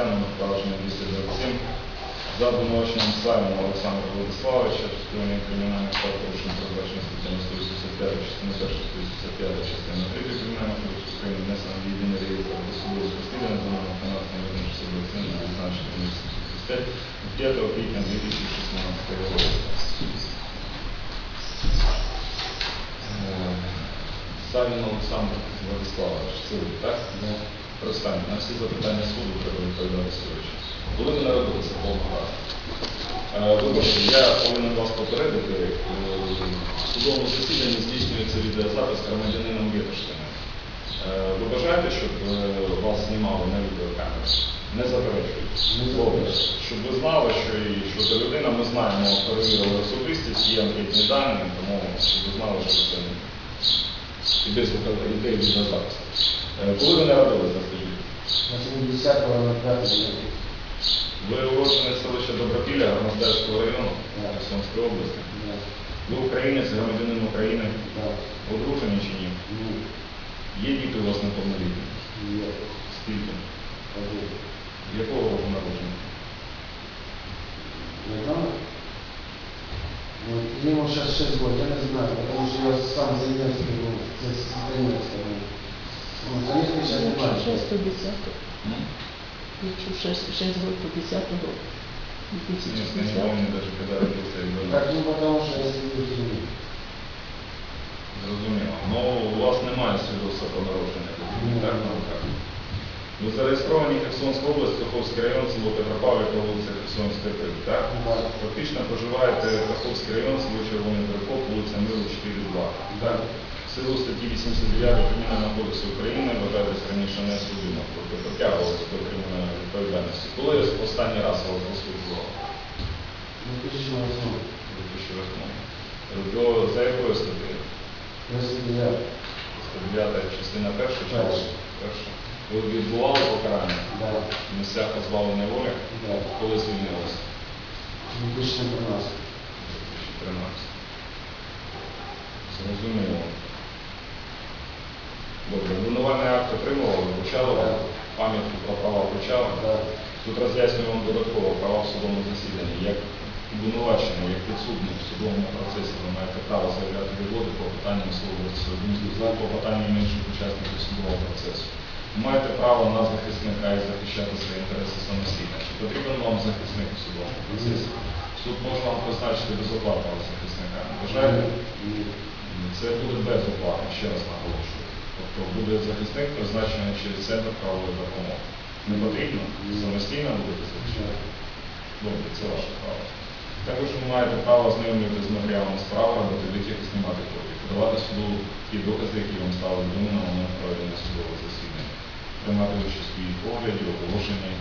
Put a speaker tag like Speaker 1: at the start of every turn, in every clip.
Speaker 1: номер провадження 227 за обвинуваченням Савіна Олександра Владиславовича, скоєння кримінальних правопорушень, передбачених статтями 185, частини 1, 185, частини 3 Кримінального кодексу України, внесено в єдиний реєстр досудового розслідування за номером 12 на 19 5 квітня 2016 року. Е, Савін Олександр Владиславович, ви, так? Представник. На всі запитання суду треба відповідати сьогодні. Коли ви народилися разу? Е, Вибачте, я повинен вас попередити. е, В судовому засіданні здійснюється відеозапис громадянином Вітошкиним. Е, Ви бажаєте, щоб вас знімали на відеокамеру? Не заперечуйте. Добре. Щоб ви знали, що і що за людина, ми знаємо, перевірили особистість, є анкетні дані, тому щоб ви знали, що це не іде відеозапис. Е, Коли ви народилися, скажіть?
Speaker 2: На 70-го на 5
Speaker 1: Ви уроджений селища Добропілля Громадського району Херсонської області. Ви українець, громадянин України, одружені чи ні? Є діти у вас неповнолітні? Скільки? Якого року народження?
Speaker 2: Не знаю. Ему сейчас 6 год, я не знаю, потому что я сам заявился, был, здесь заявился. Ну, конечно, сейчас не знаю.
Speaker 3: 6 до 10.
Speaker 1: М?
Speaker 3: Якщо 6, 6 років 10 року.
Speaker 1: Я не
Speaker 3: 2010.
Speaker 1: помню даже, когда родился ребенок.
Speaker 2: Так, ну, потому что я сидел в.
Speaker 1: Зрозуміло. Ну, у вас немає свідоцтва про народження,
Speaker 2: Ні.
Speaker 1: так? на руках? Ви зареєстровані Херсонська область, Каховський район, село Петропавлівка, вулиця Херсонська, 3, так?
Speaker 2: Да.
Speaker 1: Фактично проживаєте Каховський район, село Червоний Перекоп, вулиця Миру, 4-2. Так? В силу статті 89 Кримінального кодексу України вважаєтесь раніше не судимо, притягувалися до кримінальної відповідальності. Коли останній раз вас розслідували?
Speaker 2: Ну,
Speaker 1: 2008. До, за якою статтею?
Speaker 2: Если бы я,
Speaker 1: 109 частина перша чи
Speaker 2: Перша.
Speaker 1: перша. Ви відбували покарання
Speaker 2: да,
Speaker 1: в місцях позбавлення волі,
Speaker 2: да,
Speaker 1: коли звільнилися?
Speaker 2: 2013.
Speaker 1: 2013. Зрозуміло. Добре, обвинувальний акт отримували, вручали вам пам'ятку про права.
Speaker 2: Да.
Speaker 1: Тут роз'яснюю вам додатково права в судовому засіданні. Як обвинувачений, як підсудний в судовому процесі, ви маєте право заявляти відводи по питанням одним по питанням інших учасників судового процесу. Ви маєте право на захисника і захищати свої інтереси самостійно. Чи потрібен вам захисник у судовому процесі? Суд може вам призначити безоплатного захисника. Вважаєте?
Speaker 2: Ні.
Speaker 1: Це буде безоплатно, ще раз наголошую. Тобто буде захисник призначений через центр правової допомоги. Не потрібно? Самостійно будете захищати? Добре, це ваше право. Також ви маєте право ознайомлювати з матеріалами справи, робити витяг і знімати копії, подавати суду ті докази, які вам стали відомі на момент проведення судового засідання, приймати участь у їх огляді, оголошенні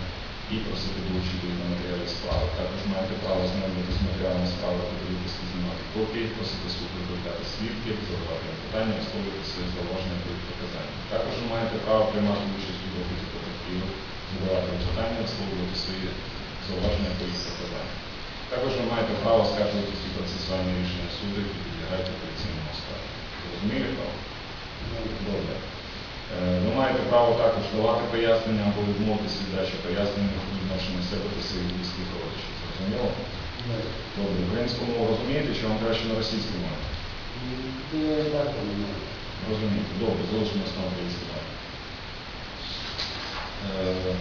Speaker 1: і просити долучити їх до матеріалів справи. Також маєте право ознайомлювати з матеріалами справи, подивитися і знімати копії, просити суд викликати свідків, задавати питання, висловлювати свої зауваження їх показання. Також ви маєте право приймати участь у допиті потерпілих, задавати питання, висловлювати свої зауваження їх показання. Також ви маєте право скаржувати всі процесуальні рішення суду, які підлягають апеляційному скаргу. Зрозуміли право? Добре. Е, Ви маєте право також давати пояснення або відмовитися від дачі пояснень у себе та своїх близьких родичів. Зрозуміло? Добре. Українську мову розумієте, чи вам краще на російській мові?
Speaker 2: Ну, так понимаю.
Speaker 1: Розумієте. Добре, залишимося на українській мові. Е,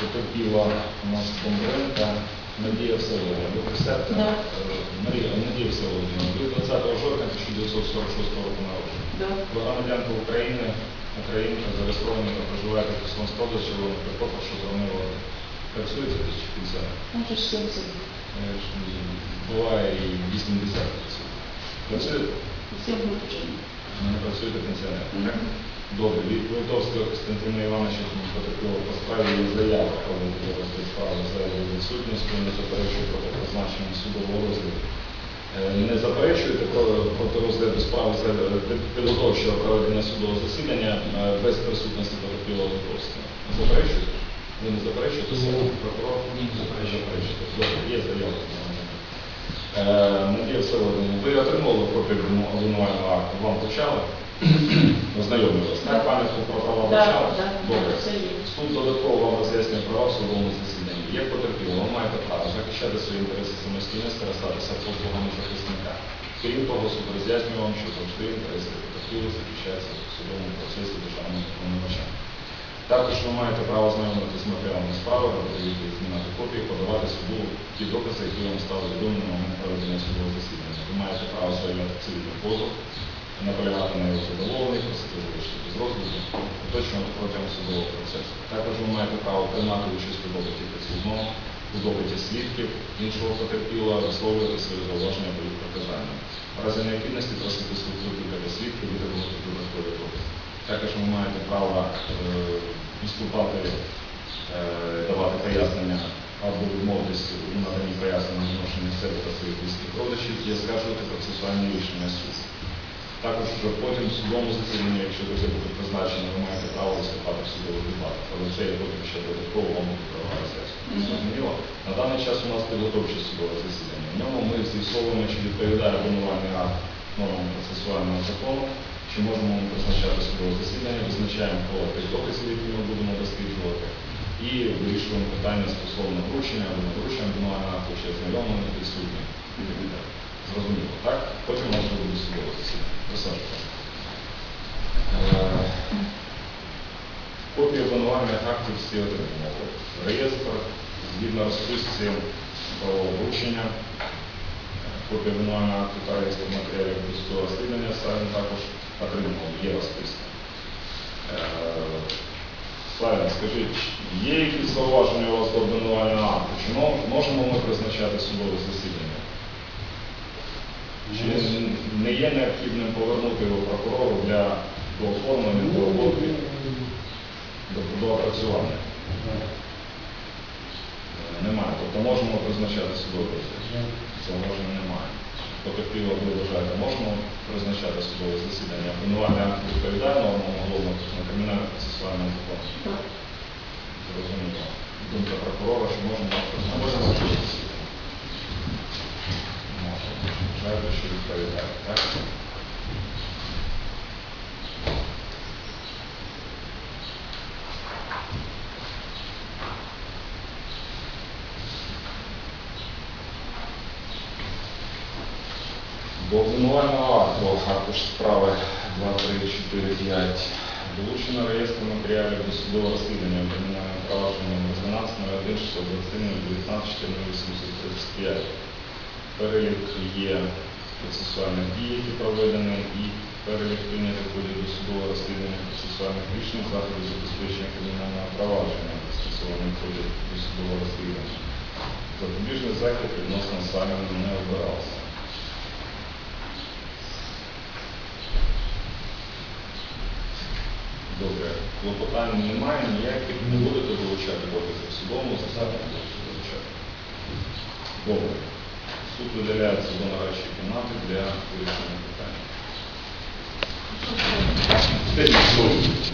Speaker 1: Потерпіла у нас Бондаренка Надія Всеволодівна. Ви присядьте?
Speaker 3: Да.
Speaker 1: Е, Марія, Надія Всеволодівна, ви 20 жовтня 1946 року народження.
Speaker 3: Да.
Speaker 1: Ви громадянка України, українка, зареєстрована та проживаєте в Херсонській області, Червоного Прикопа, що зробили. Десь чи пенсіонер?
Speaker 3: Може 70.
Speaker 1: Е, ж, ні, Буває і 80 працює.
Speaker 3: Всі.
Speaker 1: Ви Не працюєте пенсіонер, так? Добре, від Квитовського Константина Івановича потерпіло по справі заява, коли буде розгляд за його відсутністю, не заперечує проти призначення судового розгляду. Е, Не заперечуєте про- проти розгляду справи за е, підготовчого проведення судового засідання е, без присутності потерпілого Литовського? Заперечуєте? Ви не заперечуєте?
Speaker 2: Ні.
Speaker 1: Суд, Прокурор?
Speaker 4: Ні, не.
Speaker 1: Заперечуєте. Добре, є заява. Е, Надія Всеволодівна, ви отримали копію обвинувального акту? Вам почали? Ознайомились. Так, пам'ятку про права почали?
Speaker 3: да,
Speaker 1: Добре. Суд додатково вам роз'яснює права в судовому засіданні. Є потерпіло, ви маєте право захищати свої інтереси самостійно, скористатися послугами захисника. Крім того, суд роз'яснює вам, що завжди інтереси потерпілих захищаються в судовому процесі державним виконувачем. Також ви маєте право знайомитися з матеріалами справи, відповідь, знімати копії, подавати суду ті докази, які вам стали відомі на момент проведення судового засідання. Ви маєте право заявляти цивільний позов, наполягати на його задоволенні, просити залишити без розгляду, уточнювати протягом судового процесу. Також ви маєте право приймати участь у допиті підсудного, у допиті свідків іншого потерпілого, висловлювати свої зауваження показанням. В разі необхідності просити суд викликати свідків, витримувати додаткові докази. Також ви маєте право е, виступати, е, давати пояснення або відмовитись у наданні пояснення відношення себе та своїх близьких родичів і оскаржувати процесуальні рішення суду. Також вже потім в судовому засіданні, якщо таке буде призначено, ви маєте право виступати в судових дебатах, але це я потім ще додатково вам буду права. Зрозуміло? На даний час у нас підготовче судове засідання. В ньому ми з'ясовуємо, чи відповідає обвинувальний акт нормам процесуального закону, чи можемо призначати судове засідання, визначаємо коло тих доказів, які ми будемо досліджувати, і вирішуємо питання стосовно вручення або не вручення обвинувального чи ознайомлення присутніх і так. Зрозуміло, так? Потім у нас буде судове засідання. Присаджуйтесь. Е, Копії обвинувальних актів всі отримали. Реєстр, згідно розписці про вручення, копії обвинувального акту та реєстр матеріалів до судового розслідування Славін також отримав, є розписка. Е, Славін, скажіть, є якісь зауваження у вас до обвинувального акту? Чи можемо ми призначати судове засідання? Чи не є необхідним повернути його прокурору для дооформлення, до, до опрацювання? Немає. Тобто можемо призначати судове засідання. Зауважень немає. Потерпіло, ви вважаєте, можемо призначати судове засідання? Обвинувальний акт відповідає нормам уголовного на кримінальне процесуальному закону?
Speaker 3: Так.
Speaker 1: Зрозуміло. Думка прокурора, що можемо призначити засідання? Можемо. Вважаєте, що відповідає, так? До обвинувального акту аркуш справи 2, 3, 4, 5 долучено реєстр матеріалів до судового розслідування кримінального провадження номер 12 01 621 19 835. Перелік є процесуальних дій, які проведені, і перелік прийнятих до судового розслідування процесуальних рішень заходів забезпечення кримінального провадження, застосованих ході до судового розслідування. Запобіжний захід відносно Саймона не обирався. Добре, клопотань немає, ніяких не будете долучати докази в судовому засаді будете долучати. Добре. Суд видаляється до нарадчої кімнати для вирішення питання. Скажіть?